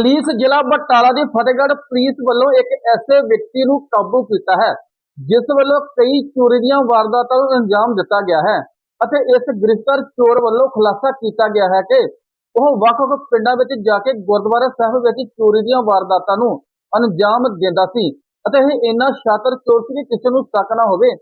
Police ਜ਼ਿਲ੍ਹਾ ਬਟਾਲਾ ਦੀ Fatehgarh police ਵੱਲੋਂ ਇੱਕ ਐਸੇ ਵਿਅਕਤੀ ਨੂੰ ਕਾਬੂ ਕੀਤਾ ਹੈ, ਜਿਸ ਵੱਲੋਂ ਕਈ ਚੋਰੀ ਦੀਆਂ ਵਾਰਦਾਤਾਂ ਨੂੰ ਅੰਜਾਮ ਦਿੱਤਾ ਗਿਆ ਹੈ ਅਤੇ ਇਸ ਗ੍ਰਿਫਤਾਰ ਚੋਰ ਵੱਲੋਂ ਖੁਲਾਸਾ ਕੀਤਾ ਗਿਆ ਹੈ ਕਿ ਉਹ ਵੱਖ-ਵੱਖ ਪਿੰਡਾਂ ਵਿੱਚ ਜਾ ਕੇ ਗੁਰਦੁਆਰਾ ਸਾਹਿਬ ਵਿੱਚ ਚੋਰੀ ਦੀਆਂ ਵਾਰਦਾਤਾਂ ਨੂੰ ਅੰਜਾਮ ਦਿੰਦਾ ਸੀ ਅਤੇ ਇਹ ਇੰਨਾ ਸ਼ਾਤਰ ਚੋਰ ਸੀ ਕਿ ਕਿਸੇ ਨੂੰ ਸ਼ੱਕ ਨਾ ਹੋਵੇ।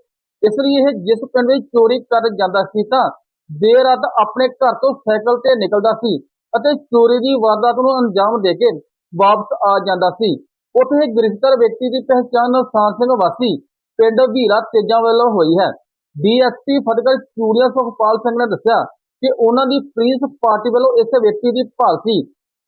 ਇਸ ਲਈ ਇਹ ਜਿਸ ਪਿੰਡ ਵਿੱਚ ਚੋਰੀ ਕਰ ਜਾਂਦਾ ਸੀ ਤਾਂ ਦੇਰ ਰਾਤ ਆਪਣੇ ਘਰ ਤੋਂ ਸਾਈਕਲ ਤੇ ਨਿਕਲਦਾ ਸੀ। ਅਤੇ ਚੋਰੀ ਦੀ ਵਾਰਦਾਤ ਨੂੰ ਅੰਜਾਮ ਦੇ ਕੇ ਵਾਪਸ ਆ ਜਾਂਦਾ ਸੀ। ਉੱਥੇ ਇਹ ਗ੍ਰਿਫਤਾਰ ਵਿਅਕਤੀ ਦੀ ਪਹਿਚਾਣ ਨਸਾਨ ਸਿੰਘ ਵਾਸੀ, ਪਿੰਡ ਵੀਰਾ ਤੇਜਾਂ ਵੱਲੋਂ ਹੋਈ ਹੈ। ਡੀਐਸਪੀ ਫਤਿਹਗੜ੍ਹ ਚੂੜੀਆ ਸੁਖਪਾਲ ਸਿੰਘ ਨੇ ਦੱਸਿਆ ਕਿ ਉਹਨਾਂ ਦੀ ਪੁਲਿਸ ਪਾਰਟੀ ਵੱਲੋਂ ਇਸ ਵਿਅਕਤੀ ਦੀ ਭਾਲ ਸੀ,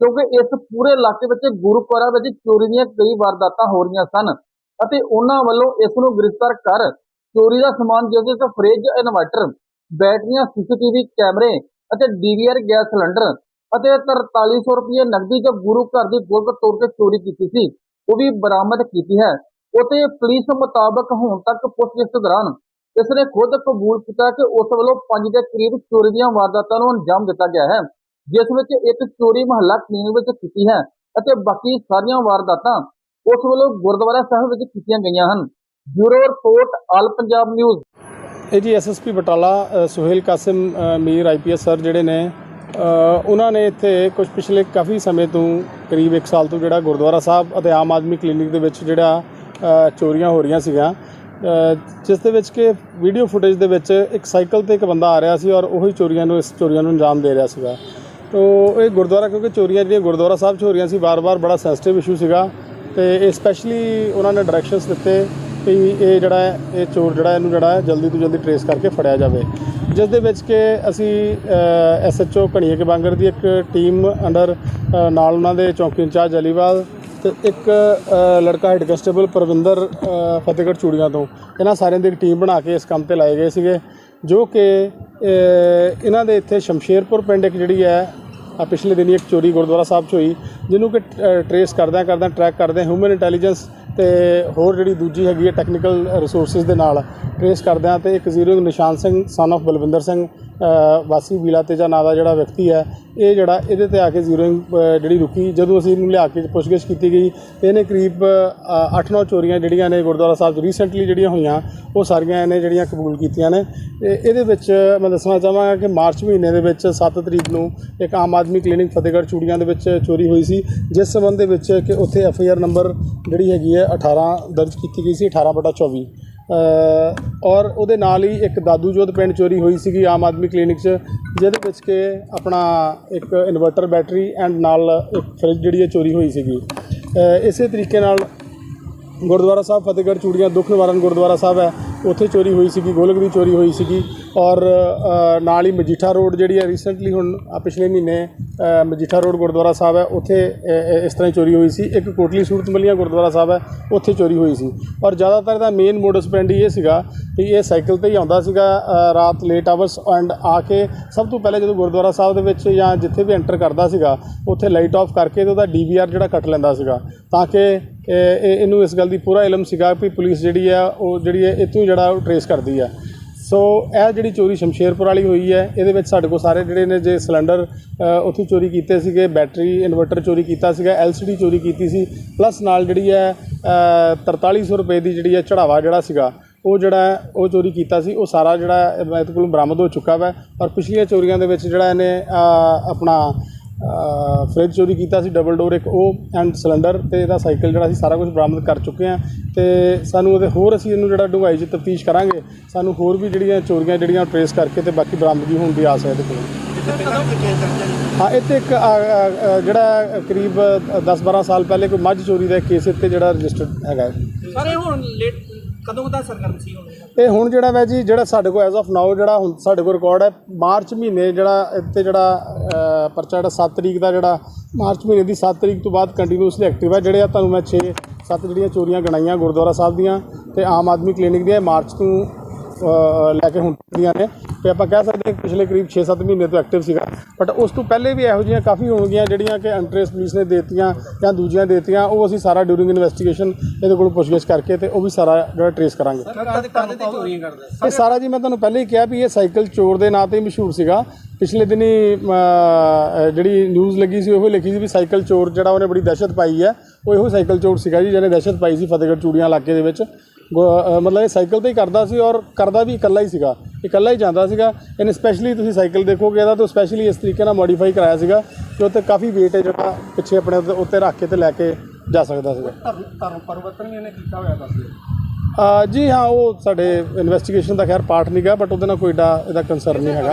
ਕਿਉਂਕਿ ਇਸ ਪੂਰੇ ਇਲਾਕੇ ਵਿੱਚ ਗੁਰਪੁਰਾ ਵਿੱਚ ਚੋਰੀ ਦੀਆਂ ਕਈ ਵਾਰਦਾਤਾਂ ਹੋ ਰਹੀਆਂ ਸਨ ਅਤੇ ਉਹਨਾਂ ਵੱਲੋਂ ਇਸ ਨੂੰ ਗ੍ਰਿਫਤਾਰ ਕਰ ਚੋਰੀ ਦਾ ਸਮਾਨ ਜਿਸ ਵਿੱਚ ਫ੍ਰਿਜ, ਇਨਵਰਟਰ, ਬੈਟਰੀਆਂ, ਸੀਸੀਟੀਵੀ ਕੈਮਰੇ ਅਤੇ ਡੀਵੀਆਰ ਗੈਸ ਸਿਲੰਡਰ ਅਤੇ 4300 ਰੁਪਏ ਨਕਦੀ ਜੋ ਗੁਰੂ ਘਰ ਦੀ ਗੋਲਕ ਤੋੜ ਕੇ ਚੋਰੀ ਕੀਤੀ ਸੀ, ਉਹ ਵੀ ਬਰਾਮਦ ਕੀਤੀ ਹੈ। ਉਤੇ ਪੁਲਿਸ ਮੁਤਾਬਕ ਹੁਣ ਤੱਕ ਪੁੱਛਗਿੱਛ ਦੌਰਾਨ ਇਸ ਨੇ ਖੁਦ ਕਬੂਲ ਕੀਤਾ ਕਿ ਉਸ ਵੱਲੋਂ ਪੰਜ ਦੇ ਕਰੀਬ ਚੋਰੀ ਦੀਆਂ ਵਾਰਦਾਤਾਂ ਨੂੰ ਅੰਜਾਮ ਦਿੱਤਾ ਗਿਆ ਹੈ, ਜਿਸ ਵਿੱਚ ਇੱਕ ਚੋਰੀ ਮਹੱਲਾ ਕਲੀਨਿਕ ਵਿੱਚ ਕੀਤੀ ਹੈ ਅਤੇ ਬਾਕੀ ਸਾਰੀਆਂ ਵਾਰਦਾਤਾਂ ਉਸ ਵੱਲੋਂ ਗੁਰਦੁਆਰਾ ਸਾਹਿਬ ਵਿੱਚ ਕੀਤੀਆਂ ਗਈਆਂ ਹਨ। Bureau report, all Punjab news. ਇਹ ਜੀ SSP Batala Suhail Kasim Mir IPS sir ਜਿਹੜੇ ਨੇ ਉਹਨਾਂ ਨੇ ਇੱਥੇ ਕੁਝ ਪਿਛਲੇ ਕਾਫੀ ਸਮੇਂ ਤੋਂ ਕਰੀਬ 1 ਸਾਲ ਤੋਂ ਜਿਹੜਾ ਗੁਰਦੁਆਰਾ ਸਾਹਿਬ ਅਤੇ ਆਮ ਆਦਮੀ ਕਲੀਨਿਕ ਦੇ ਵਿੱਚ ਜਿਹੜਾ ਚੋਰੀਆਂ ਹੋ ਰਹੀਆਂ ਸੀਗੀਆਂ। ਜਿਸ ਦੇ ਵਿੱਚ ਕਿ ਵੀਡੀਓ ਫੁਟੇਜ ਦੇ ਵਿੱਚ ਇੱਕ ਸਾਈਕਲ ਤੇ ਇੱਕ ਬੰਦਾ ਆ ਰਿਹਾ ਸੀ ਔਰ ਉਹੀ ਚੋਰੀਆਂ ਨੂੰ, ਇਸ ਚੋਰੀਆਂ ਨੂੰ ਅੰਜਾਮ ਦੇ ਰਿਹਾ ਸੀਗਾ। ਤੋ ਇਹ ਗੁਰਦੁਆਰਾ, ਕਿਉਂਕਿ ਚੋਰੀਆਂ ਜਿਹੜੀਆਂ ਗੁਰਦੁਆਰਾ ਸਾਹਿਬ 'ਚ ਹੋ ਰਹੀਆਂ ਸੀ, ਵਾਰ-ਵਾਰ ਬੜਾ ਸੈਂਸਿਟਿਵ ਇਸ਼ੂ ਸੀਗਾ ਤੇ ਇਹ ਸਪੈਸ਼ਲੀ ਉਹਨਾਂ ਨੇ ਡਾਇਰੈਕਸ਼ਨਸ ਦਿੱਤੇ ਕਿ ਇਹ ਜਿਹੜਾ, ਇਹ ਚੋਰ ਜਿਹੜਾ, ਇਹਨੂੰ ਜਿਹੜਾ ਜਲਦੀ ਤੋਂ ਜਲਦੀ ਟਰੇਸ ਕਰਕੇ ਫੜਿਆ ਜਾਵੇ। ਜਿਸ ਦੇ ਵਿੱਚ ਕਿ ਅਸੀਂ ਐਸਐਚਓ ਘਣੀਏ ਕੇ ਬਾਂਗਰ ਦੀ ਇੱਕ ਟੀਮ ਅੰਡਰ ਨਾਲ ਉਹਨਾਂ ਦੇ ਚੌਕੀ ਇੰਚਾਰਜ ਅਲੀਵਾਲ ਤੇ ਇੱਕ ਲੜਕਾ ਹੈਡ ਕਨਸਟੇਬਲ ਪ੍ਰਵਿੰਦਰ ਫਤਿਹਗੜ੍ਹ ਚੂੜੀਆਂ ਤੋਂ। ਇਹਨਾਂ ਸਾਰਿਆਂ ਦੀ ਇੱਕ ਟੀਮ ਬਣਾ ਕੇ ਇਸ ਕੰਮ ਤੇ ਲਾਏ ਗਏ ਸੀਗੇ, ਜੋ ਕਿ ਇਹਨਾਂ ਦੇ ਇੱਥੇ ਸ਼ਮਸ਼ੇਰਪੁਰ ਪਿੰਡ ਇੱਕ ਜਿਹੜੀ ਹੈ ਆ ਪਿਛਲੇ ਦਿਨੀ ਇੱਕ ਚੋਰੀ ਗੁਰਦੁਆਰਾ ਸਾਹਿਬ 'ਚ ਹੋਈ, ਜਿਹਨੂੰ ਕਿ ਟਰੇਸ ਕਰਦਿਆਂ ਕਰਦਿਆਂ ਟਰੈਕ ਕਰਦੇ ਹਿਊਮਨ ਇੰਟੈਲੀਜੈਂਸ ਤੇ ਹੋਰ ਜਿਹੜੀ ਦੂਜੀ ਹੈਗੀ ਹੈ ਟੈਕਨੀਕਲ ਰਿਸੋਰਸਸ ਦੇ ਨਾਲ ਟਰੇਸ ਕਰਦਿਆਂ ਤੇ ਇੱਕ zero Nishan Singh son of Balwinder Singh ਵਾਸੀ ਵੀਲਾ ਤੇਜਾ ਨਾਂ ਦਾ ਜਿਹੜਾ ਵਿਅਕਤੀ ਹੈ, ਇਹ ਜਿਹੜਾ ਇਹਦੇ ਤੇ ਆ ਕੇ ਜ਼ੀਰੋਇੰਗ ਜਿਹੜੀ ਰੁਕੀ, ਜਦੋਂ ਅਸੀਂ ਇਹਨੂੰ ਲਿਆ ਕੇ ਪੁੱਛਗਿੱਛ ਕੀਤੀ ਗਈ, ਤੇ ਇਹਨੇ ਕਰੀਬ 8-9 ਚੋਰੀਆਂ ਜਿਹੜੀਆਂ ਨੇ ਗੁਰਦੁਆਰਾ ਸਾਹਿਬ 'ਚ ਰੀਸੈਂਟਲੀ ਜਿਹੜੀਆਂ ਹੋਈਆਂ, ਉਹ ਸਾਰੀਆਂ ਇਹਨੇ ਜਿਹੜੀਆਂ ਕਬੂਲ ਕੀਤੀਆਂ ਨੇ। ਇਹਦੇ ਵਿੱਚ ਮੈਂ ਦੱਸਣਾ ਚਾਹਾਂਗਾ ਕਿ ਮਾਰਚ ਮਹੀਨੇ ਦੇ ਵਿੱਚ 7 ਤਰੀਕ ਨੂੰ ਇੱਕ ਆਮ ਆਦਮੀ ਕਲੀਨਿਕ ਫਤਿਹਗੜ੍ਹ ਚੂੜੀਆਂ ਦੇ ਵਿੱਚ ਚੋਰੀ ਹੋਈ ਸੀ, ਜਿਸ ਸੰਬੰਧ ਦੇ ਵਿੱਚ ਕਿ ਉੱਥੇ ਐਫ ਆਈ ਆਰ ਨੰਬਰ ਜਿਹੜੀ ਹੈਗੀ ਹੈ 18 ਦਰਜ ਕੀਤੀ ਗਈ ਸੀ 18 ਬਟਾ 24 ਔਰ ਉਹਦੇ ਨਾਲ ਹੀ ਇੱਕ ਦਾਦੂ ਜੋਧ ਪਿੰਡ ਚੋਰੀ ਹੋਈ ਸੀਗੀ ਆਮ ਆਦਮੀ ਕਲੀਨਿਕ 'ਚ, ਜਿਹਦੇ ਵਿੱਚ ਕਿ ਆਪਣਾ ਇੱਕ ਇਨਵਰਟਰ ਬੈਟਰੀ ਐਂਡ ਨਾਲ ਇੱਕ ਫ੍ਰਿਜ ਜਿਹੜੀ ਹੈ ਚੋਰੀ ਹੋਈ ਸੀਗੀ। ਇਸੇ ਤਰੀਕੇ ਨਾਲ ਗੁਰਦੁਆਰਾ ਸਾਹਿਬ ਫਤਿਹਗੜ੍ਹ ਚੂੜੀਆਂ ਦੁੱਖ ਨਿਵਾਰਨ ਗੁਰਦੁਆਰਾ ਸਾਹਿਬ ਹੈ। ਉੱਥੇ ਚੋਰੀ ਹੋਈ ਸੀਗੀ, ਗੋਲਕ ਦੀ ਚੋਰੀ ਹੋਈ ਸੀਗੀ ਔਰ ਨਾਲ ਹੀ ਮਜੀਠਾ ਰੋਡ ਜਿਹੜੀ ਹੈ ਰੀਸੈਂਟਲੀ ਹੁਣ ਪਿਛਲੇ ਮਹੀਨੇ ਮਜੀਠਾ ਰੋਡ ਗੁਰਦੁਆਰਾ ਸਾਹਿਬ ਹੈ, ਉੱਥੇ ਇਸ ਤਰ੍ਹਾਂ ਹੀ ਚੋਰੀ ਹੋਈ ਸੀ। ਇੱਕ ਕੋਟਲੀ ਸੂਰਤ ਮਲੀਆਂ ਗੁਰਦੁਆਰਾ ਸਾਹਿਬ ਹੈ, ਉੱਥੇ ਚੋਰੀ ਹੋਈ ਸੀ। ਔਰ ਜ਼ਿਆਦਾਤਰ ਦਾ ਮੇਨ ਮੋਡਸ ਪੈਂਡੀ ਇਹ ਸੀਗਾ ਕਿ ਇਹ ਸਾਈਕਲ ਤੇ ਹੀ ਆਉਂਦਾ ਸੀਗਾ ਰਾਤ ਲੇਟ ਆਵਰਸ ਐਂਡ ਆ ਕੇ ਸਭ ਤੋਂ ਪਹਿਲੇ ਜਦੋਂ ਗੁਰਦੁਆਰਾ ਸਾਹਿਬ ਦੇ ਵਿੱਚ ਜਾਂ ਜਿੱਥੇ ਵੀ ਐਂਟਰ ਕਰਦਾ ਸੀਗਾ, ਉੱਥੇ ਲਾਈਟ ਆਫ ਕਰਕੇ ਤੇ ਉਹਦਾ ਡੀਵੀਆਰ ਜਿਹੜਾ ਕੱਟ ਲੈਂਦਾ ਸੀਗਾ, ਤਾਂ ਕਿ ਇਹਨੂੰ ਇਸ ਗੱਲ ਦੀ ਪੂਰਾ ਇਲਮ ਸੀਗਾ ਵੀ ਪੁਲਿਸ ਜਿਹੜੀ ਆ ਉਹ ਜਿਹੜੀ ਹੈ ਇੱਥੋਂ ਜਿਹੜਾ ਉਹ ਟਰੇਸ ਕਰਦੀ ਆ। ਸੋ ਇਹ ਜਿਹੜੀ ਚੋਰੀ ਸ਼ਮਸ਼ੇਰਪੁਰ ਵਾਲੀ ਹੋਈ ਹੈ ਇਹਦੇ ਵਿੱਚ ਸਾਡੇ ਕੋਲ ਸਾਰੇ ਜਿਹੜੇ ਨੇ ਜੇ ਸਿਲੰਡਰ ਉੱਥੋਂ ਚੋਰੀ ਕੀਤੇ ਸੀਗੇ ਬੈਟਰੀ ਇਨਵਰਟਰ ਚੋਰੀ ਕੀਤਾ ਸੀਗਾ ਐਲਸੀਡੀ ਚੋਰੀ ਕੀਤੀ ਸੀ ਪਲੱਸ ਨਾਲ ਜਿਹੜੀ ਹੈ ਅ, 4300 ਰੁਪਏ ਦੀ ਜਿਹੜੀ ਹੈ ਚੜਾਵਾ ਜਿਹੜਾ ਸੀਗਾ ਉਹ ਜਿਹੜਾ ਉਹ ਚੋਰੀ ਕੀਤਾ ਸੀ ਉਹ ਸਾਰਾ ਜਿਹੜਾ ਇਹਦੇ ਕੋਲ ਬਰਾਮਦ ਹੋ ਚੁੱਕਾ ਵਾ। ਔਰ ਪਿਛਲੀਆਂ ਚੋਰੀਆਂ ਦੇ ਵਿੱਚ ਜਿਹੜਾ ਇਹਨੇ ਆਪਣਾ ਫ੍ਰਿਜ ਚੋਰੀ ਕੀਤਾ ਸੀ ਡਬਲ ਡੋਰ ਇੱਕ ਉਹ ਐਂਡ ਸਿਲੰਡਰ ਤੇ ਇਹਦਾ ਸਾਈਕਲ ਜਿਹੜਾ ਸੀ ਸਾਰਾ ਕੁਝ ਬਰਾਮਦ ਕਰ ਚੁੱਕੇ ਆ ਤੇ ਸਾਨੂੰ ਉਹਦੇ ਹੋਰ ਅਸੀਂ ਇਹਨੂੰ ਜਿਹੜਾ ਡੂੰਘਾਈ 'ਚ ਤਫਤੀਸ਼ ਕਰਾਂਗੇ। ਸਾਨੂੰ ਹੋਰ ਵੀ ਜਿਹੜੀਆਂ ਚੋਰੀਆਂ ਜਿਹੜੀਆਂ ਟਰੇਸ ਕਰਕੇ ਤੇ ਬਾਕੀ ਬਰਾਮਦਗੀ ਹੋਣ ਦੀ ਆਸ ਹੈ ਇਹਦੇ ਕੋਲ। ਹਾਂ ਇੱਥੇ ਇੱਕ ਜਿਹੜਾ ਕਰੀਬ 10-12 ਸਾਲ ਪਹਿਲੇ ਕੋਈ ਮੱਝ ਚੋਰੀ ਦਾ ਕੇਸ ਇੱਥੇ ਜਿਹੜਾ ਰਜਿਸਟਰਡ ਹੈਗਾ। ਸਾਰੇ ਹੁਣ ਲੇਟ ਕਦੋਂ ਦਾ ਸਰਗਰਮ ਸੀ ਹੁਣ ਇਹ ਹੁਣ ਜਿਹੜਾ ਵੈ ਜੀ, ਜਿਹੜਾ ਸਾਡੇ ਕੋਲ ਐਜ਼ ਆਫ ਨਾਓ ਜਿਹੜਾ ਹੁਣ ਸਾਡੇ ਕੋਲ ਰਿਕਾਰਡ ਹੈ, ਮਾਰਚ ਮਹੀਨੇ ਜਿਹੜਾ ਇੱਥੇ ਜਿਹੜਾ ਪਰਚਾ ਜਿਹੜਾ 7 ਤਰੀਕ ਦਾ ਜਿਹੜਾ, ਮਾਰਚ ਮਹੀਨੇ ਦੀ 7 ਤਰੀਕ ਤੋਂ ਬਾਅਦ ਕੰਟੀਨਿਊਸਲੀ ਐਕਟਿਵ ਹੈ। ਜਿਹੜੇ ਆ ਤੁਹਾਨੂੰ ਮੈਂ 6 7 ਜਿਹੜੀਆਂ ਚੋਰੀਆਂ ਗਣਾਈਆਂ ਗੁਰਦੁਆਰਾ ਸਾਹਿਬ ਦੀਆਂ ਤੇ ਆਮ ਆਦਮੀ ਕਲੀਨਿਕ ਦੀਆਂ ਮਾਰਚ ਤੋਂ ਲੈ ਕੇ ਹੁਣ ਦੀਆਂ ਨੇ। ਤੇ ਆਪਾਂ ਕਹਿ ਸਕਦੇ ਹਾਂ ਕਿ ਪਿਛਲੇ ਕਰੀਬ 6-7 ਮਹੀਨੇ ਤੋਂ ਐਕਟਿਵ ਸੀਗਾ। ਬਟ ਉਸ ਤੋਂ ਪਹਿਲੇ ਵੀ ਇਹੋ ਜਿਹੀਆਂ ਕਾਫੀ ਹੋਣਗੀਆਂ ਜਿਹੜੀਆਂ ਕਿ ਅੰਟਰੇਸ ਪੁਲਿਸ ਨੇ ਦੇਤੀਆਂ ਜਾਂ ਦੂਜੀਆਂ ਦੇਤੀਆਂ ਉਹ ਅਸੀਂ ਸਾਰਾ ਡਿਊਰਿੰਗ ਇਨਵੈਸਟੀਗੇਸ਼ਨ ਇਹਦੇ ਕੋਲ ਪੁੱਛਗਿੱਛ ਕਰਕੇ ਤੇ ਉਹ ਵੀ ਸਾਰਾ ਜਿਹੜਾ ਟਰੇਸ ਕਰਾਂਗੇ। ਇਹ ਸਾਰਾ ਜੀ ਮੈਂ ਤੁਹਾਨੂੰ ਪਹਿਲੇ ਹੀ ਕਿਹਾ ਵੀ ਇਹ ਸਾਈਕਲ ਚੋਰ ਦੇ ਨਾਂ ਤੇ ਮਸ਼ਹੂਰ ਸੀਗਾ। ਪਿਛਲੇ ਦਿਨੀ ਜਿਹੜੀ ਨਿਊਜ਼ ਲੱਗੀ ਸੀ ਉਹ ਲਿਖੀ ਸੀ ਵੀ ਸਾਈਕਲ ਚੋਰ ਜਿਹੜਾ ਉਹਨੇ ਬੜੀ ਦਹਿਸ਼ਤ ਪਾਈ ਹੈ ਉਹ ਇਹੋ ਸਾਈਕਲ ਚੋਰ ਸੀਗਾ ਜੀ ਜਿਹਨੇ ਦਹਿਸ਼ਤ ਪਾਈ ਸੀ ਫਤਿਹਗੜ੍ਹ ਚੂੜੀਆਂ ਇਲਾਕੇ ਦੇ ਵਿੱਚ। ਮਤਲਬ ਇਹ ਸਾਈਕਲ ਤੇ ਹੀ ਕਰਦਾ ਸੀ ਔਰ ਕਰਦਾ ਵੀ ਇਕੱਲਾ ਹੀ ਸੀਗਾ ਇਕੱਲਾ ਹੀ ਜਾਂਦਾ ਸੀਗਾ। ਇਹਨੇ ਸਪੈਸ਼ਲੀ ਤੁਸੀਂ ਸਾਈਕਲ ਦੇਖੋਗੇ ਇਹਦਾ ਤਾਂ ਸਪੈਸ਼ਲੀ ਇਸ ਤਰੀਕੇ ਨਾਲ ਮੋਡੀਫਾਈ ਕਰਾਇਆ ਸੀਗਾ ਕਿ ਉੱਤੇ ਕਾਫੀ weight ਹੈ ਜਿਹੜਾ ਪਿੱਛੇ ਆਪਣੇ ਉੱਤੇ- ਰੱਖ ਕੇ ਤੇ ਲੈ ਕੇ ਜਾ ਸਕਦਾ ਸੀਗਾ। ਧਰਮ ਪਰਿਵਰਤਨ ਵੀ ਇਹਨੇ ਕੀਤਾ ਹੋਇਆ ਦੱਸਦੇ ਜੀ ਹਾਂ ਉਹ ਸਾਡੇ ਇਨਵੈਸਟੀਗੇਸ਼ਨ ਦਾ ਖੈਰ ਪਾਰਟ ਨਹੀਂਗਾ ਬਟ ਉਹਦੇ ਨਾਲ ਕੋਈ ਏਡਾ ਇਹਦਾ ਕੰਸਰਨ ਨਹੀਂ ਹੈਗਾ।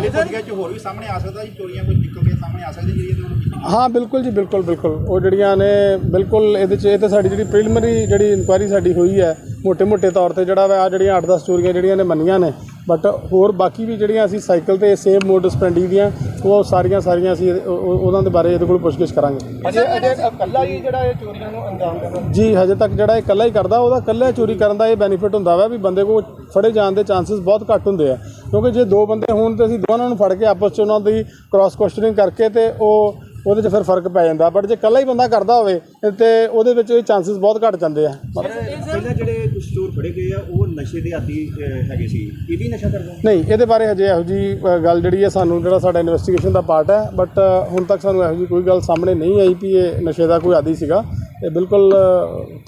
ਹੋਰ ਵੀ ਸਾਹਮਣੇ ਆ ਸਕਦਾ ਜੀ ਚੋਰੀਆਂ ਕੁਝ ਨਿਕਲ ਕੇ ਸਾਹਮਣੇ ਆ ਤੁਹਾਨੂੰ ਕੀਤੀਆਂ ਹਾਂ ਬਿਲਕੁਲ ਜੀ ਬਿਲਕੁਲ ਬਿਲਕੁਲ। ਉਹ ਜਿਹੜੀਆਂ ਨੇ ਬਿਲਕੁਲ ਇਹਦੇ 'ਚ ਇਹ ਤਾਂ ਸਾਡੀ ਜਿਹੜੀ ਪ੍ਰੀਲਿਮਿਨਰੀ ਜਿਹੜੀ ਇਨਕੁਆਇਰੀ ਸਾਡੀ ਹੋਈ ਹੈ ਮੋਟੇ ਮੋਟੇ ਤੌਰ ਤੇ ਜਿਹੜਾ ਵਾ ਆ ਜਿਹੜੀਆਂ 8-10 ਚੋਰੀਆਂ ਜਿਹੜੀਆਂ ਨੇ ਮੰਨੀਆਂ ਨੇ। ਬਟ ਹੋਰ ਬਾਕੀ ਵੀ ਜਿਹੜੀਆਂ ਅਸੀਂ ਸਾਈਕਲ ਤੇ ਸੇਮ ਮੋਡ ਸਪੈਂਡੀ ਦੀਆਂ ਉਹ ਸਾਰੀਆਂ ਸਾਰੀਆਂ ਅਸੀਂ ਉਹਨਾਂ ਦੇ ਬਾਰੇ ਇਹਦੇ ਕੋਲ ਪੁੱਛਗਿੱਛ ਕਰਾਂਗੇ। ਅਜੇ ਅਜੇ ਇਕੱਲਾ ਹੀ ਜਿਹੜਾ ਇਹ ਚੋਰੀਆਂ ਨੂੰ ਅੰਜਾਮ ਦਿੰਦਾ ਜੀ ਹਜੇ ਤੱਕ ਜਿਹੜਾ ਇਹ ਇਕੱਲਾ ਹੀ ਕਰਦਾ ਉਹਦਾ ਇਕੱਲਾ ਚੋਰੀ ਕਰਨ ਦਾ ਇਹ ਬੈਨੀਫਿਟ ਹੁੰਦਾ ਵਾ ਵੀ ਬੰਦੇ ਕੋਲ ਫੜੇ ਜਾਣ ਦੇ ਚਾਂਸਸ ਬਹੁਤ ਘੱਟ ਹੁੰਦੇ ਆ। ਕਿਉਂਕਿ ਜੇ ਦੋ ਬੰਦੇ ਹੋਣ ਤੇ ਅਸੀਂ ਦੋਨਾਂ ਨੂੰ ਫੜ ਕੇ ਆਪਸ 'ਚ ਉਹਨਾਂ ਦੀ ਕ੍ਰਾਸ ਕੁਐਸਚਨਿੰਗ ਕਰਕੇ ਤੇ ਉਹ ਉਹਦੇ 'ਚ ਫਿਰ ਫ਼ਰਕ ਪੈ ਜਾਂਦਾ। ਬਟ ਜੇ ਇਕੱਲਾ ਹੀ ਬੰਦਾ ਕਰਦਾ ਹੋਵੇ ਤੇ ਉਹਦੇ ਵਿੱਚ ਇਹ ਚਾਂਸਸ ਬਹੁਤ ਘੱਟ ਜਾਂਦੇ ਆ। ਪਹਿਲਾਂ ਜਿਹੜੇ ਕੁਝ ਚੋਰ ਫੜੇ ਗਏ ਆ ਉਹ ਨਸ਼ੇ ਦੇ ਆਦੀ ਅਹ, ਹੈਗੇ ਸੀ। ਇਹ ਵੀ ਨਸ਼ਾ ਕਰਦੇ ਨਹੀਂ ਇਹਦੇ ਬਾਰੇ ਹਜੇ ਇਹੋ ਜੀ ਗੱਲ ਜਿਹੜੀ ਹੈ ਸਾਨੂੰ ਜਿਹੜਾ ਸਾਡਾ ਇਨਵੈਸਟੀਗੇਸ਼ਨ ਦਾ ਪਾਰਟ ਹੈ। ਬਟ ਹੁਣ ਤੱਕ ਸਾਨੂੰ ਇਹੋ ਜੀ ਕੋਈ ਗੱਲ ਸਾਹਮਣੇ ਨਹੀਂ ਆਈ ਵੀ ਇਹ ਨਸ਼ੇ ਦਾ ਕੋਈ ਆਦੀ ਸੀਗਾ। ਇਹ ਬਿਲਕੁਲ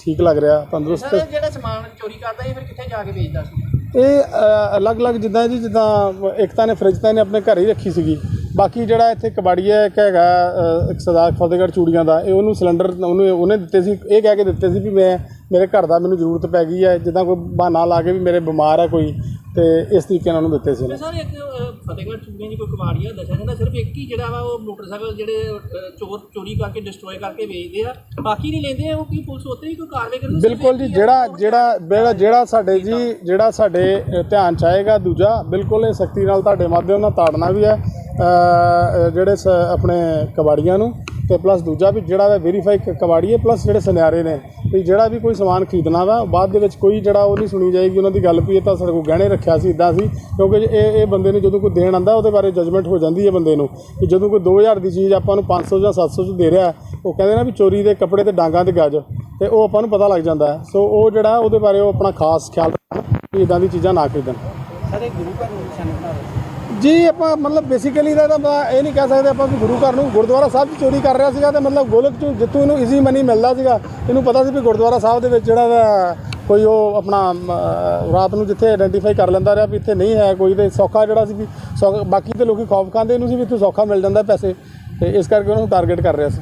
ਠੀਕ ਲੱਗ ਰਿਹਾ ਤੰਦਰੁਸਤ। ਜਿਹੜਾ ਸਮਾਨ ਚੋਰੀ ਕਰਦਾ ਇਹ ਫਿਰ ਕਿੱਥੇ ਜਾ ਕੇ ਵੇਚਦਾ ਸੀ? ਇਹ ਅਲੱਗ-ਅਲੱਗ ਜਿੱਦਾਂ ਜੀ ਜਿੱਦਾਂ ਇੱਕ ਤਾਂ ਨੇ ਫ੍ਰਿਜ ਤਾਂ ਇਹਨੇ ਆਪਣੇ ਘਰ ਹੀ ਰੱਖੀ ਸੀਗੀ। ਬਾਕੀ ਜਿਹੜਾ ਇੱਥੇ ਕਬਾੜੀਆ ਇੱਕ ਹੈਗਾ ਇੱਕ ਸਰਦਾਰ ਫਤਿਹਗੜ੍ਹ ਚੂੜੀਆਂ ਦਾ, ਇਹ ਉਹਨੂੰ ਸਿਲੰਡਰ ਉਹਨੂੰ ਉਹਨੇ ਦਿੱਤੇ ਸੀ, ਇਹ ਕਹਿ ਕੇ ਦਿੱਤੇ ਸੀ ਵੀ ਮੈਂ, ਮੇਰੇ ਘਰ ਦਾ ਮੈਨੂੰ ਜ਼ਰੂਰਤ ਪੈ ਗਈ ਹੈ, ਜਿੱਦਾਂ ਕੋਈ ਬਹਾਨਾ ਲਾ ਕੇ ਵੀ ਮੇਰੇ ਬਿਮਾਰ ਹੈ ਕੋਈ ਤੇ ਇਸ ਤਰੀਕੇ ਨਾਲ ਉਹਨੂੰ ਦਿੱਤੇ ਸੀ। ਸਰ ਇੱਕ ਅਹ, ਫਤਿਹਗੜ੍ਹ ਚੂੜੀਆਂ ਦੀ ਕੋਈ ਕਮਾੜੀ ਆ ਦੱਸਿਆ ਜਾਂਦਾ ਸਿਰਫ ਇੱਕ ਹੀ ਜਿਹੜਾ ਵਾ ਉਹ ਮੋਟਰਸਾਈਕਲ ਜਿਹੜੇ ਅਹ, ਚੋਰ ਚੋਰੀ ਕਰਕੇ ਡਿਸਟਰੋਏ ਕਰਕੇ ਵੇਚਦੇ ਆ। ਬਾਕੀ ਨਹੀਂ ਲੈਂਦੇ ਉਹ ਕੀ ਪੁਲਿਸ ਉੱਤੇ ਵੀ ਕੋਈ ਕਾਰਵਾਈ ਕਰਦੀ ਬਿਲਕੁਲ ਜੀ ਜਿਹੜਾ ਜਿਹੜਾ ਜਿਹੜਾ ਜਿਹੜਾ ਸਾਡੇ ਜੀ ਜਿਹੜਾ ਸਾਡੇ ਅ, ਧਿਆਨ ਚ ਆਏਗਾ ਦੂਜਾ ਬਿਲਕੁਲ ਇਹ ਸਖਤੀ ਨਾਲ ਤੁਹਾਡੇ ਮਾਧਿਅਮ ਨਾਲ ਤਾੜਨਾ ਵੀ ਹੈ ਅ, ਅ, ਜਿਹੜੇ ਸ- ਆਪਣੇ ਕਬਾੜੀਆਂ ਨੂੰ। ਤੇ ਪਲੱਸ ਦੂਜਾ ਵੀ ਜਿਹੜਾ ਵਾ ਵੈਰੀਫਾਈ ਕਵਾੜੀਏ ਪਲੱਸ ਜਿਹੜੇ ਸੁਨਿਆਰੇ ਨੇ, ਵੀ ਜਿਹੜਾ ਵੀ ਕੋਈ ਸਮਾਨ ਖਰੀਦਣਾ ਵਾ, ਬਾਅਦ ਦੇ ਵਿੱਚ ਕੋਈ ਜਿਹੜਾ ਉਹ ਨਹੀਂ ਸੁਣੀ ਜਾਏਗੀ, ਉਹਨਾਂ ਦੀ ਗੱਲ ਵੀ ਇਹ ਤਾਂ ਸਾਡੇ ਕੋਲ ਗਹਿਣੇ ਰੱਖਿਆ ਸੀ ਇਦਾਂ ਸੀ, ਕਿਉਂਕਿ ਇਹ ਇਹ ਬੰਦੇ ਨੂੰ ਜਦੋਂ ਕੋਈ ਦੇਣ ਆਂਦਾ ਉਹਦੇ ਬਾਰੇ ਜਜਮੈਂਟ ਹੋ ਜਾਂਦੀ ਹੈ ਬੰਦੇ ਨੂੰ ਕਿ ਜਦੋਂ ਕੋਈ 2000 ਦੀ ਚੀਜ਼ ਆਪਾਂ ਨੂੰ 500 ਜਾਂ 700 ਚ ਦੇ ਰਿਹਾ ਉਹ ਕਹਿੰਦੇ ਨਾ ਵੀ ਚੋਰੀ ਦੇ ਕੱਪੜੇ ਤੇ ਡਾਂਗਾਂ ਤੇ ਗੱਜ, ਤੇ ਉਹ ਆਪਾਂ ਨੂੰ ਪਤਾ ਲੱਗ ਜਾਂਦਾ ਸੋ ਉਹ ਜਿਹੜਾ ਉਹਦੇ ਬਾਰੇ ਉਹ ਆਪਣਾ ਖਾਸ ਖਿਆਲ ਰੱਖਣ, ਵੀ ਇਦਾਂ ਦੀ ਚੀਜ਼ਾਂ ਨਾ ਖਰੀਦਣ। ਸਾਰੇ ਗੁਰੂ ਘਰ ਨੂੰ ਨਿਸ਼ਾਨਾ ਬਣਾ ਰਹੇ ਜੀ ਆਪਾਂ ਮਤਲਬ ਬੇਸਿਕਲੀ ਦਾ ਤਾਂ ਆਪਾਂ ਇਹ ਨਹੀਂ ਕਹਿ ਸਕਦੇ ਆਪਾਂ ਵੀ ਗੁਰੂ ਘਰ ਨੂੰ ਗੁਰਦੁਆਰਾ ਸਾਹਿਬ 'ਚ ਚੋਰੀ ਕਰ ਰਿਹਾ ਸੀਗਾ ਤੇ ਮਤਲਬ ਗੋਲਕ 'ਚ ਜਿੱਥੋਂ ਇਹਨੂੰ ਈਜ਼ੀ ਮਨੀ ਮਿਲਦਾ ਸੀਗਾ, ਇਹਨੂੰ ਪਤਾ ਸੀ ਵੀ ਗੁਰਦੁਆਰਾ ਸਾਹਿਬ ਦੇ ਵਿੱਚ ਜਿਹੜਾ ਵਾ ਕੋਈ ਉਹ ਆਪਣਾ ਰਾਤ ਨੂੰ ਜਿੱਥੇ ਆਇਡੈਂਟੀਫਾਈ ਕਰ ਲੈਂਦਾ ਰਿਹਾ ਵੀ ਇੱਥੇ ਨਹੀਂ ਹੈ ਕੋਈ ਤੇ ਸੌਖਾ ਜਿਹੜਾ ਸੀ ਵੀ ਸੌਖਾ- ਬਾਕੀ ਤੇ ਲੋਕੀ ਖੌਫ ਖਾਂਦੇ ਇਹਨੂੰ ਸੀ ਵੀ ਇੱਥੇ ਸੌਖਾ ਮਿਲ ਜਾਂਦਾ ਪੈਸੇ ਤੇ ਇਸ ਕਰਕੇ ਉਹਨੂੰ ਟਾਰਗੇਟ ਕਰ ਰਿਹਾ ਸੀ।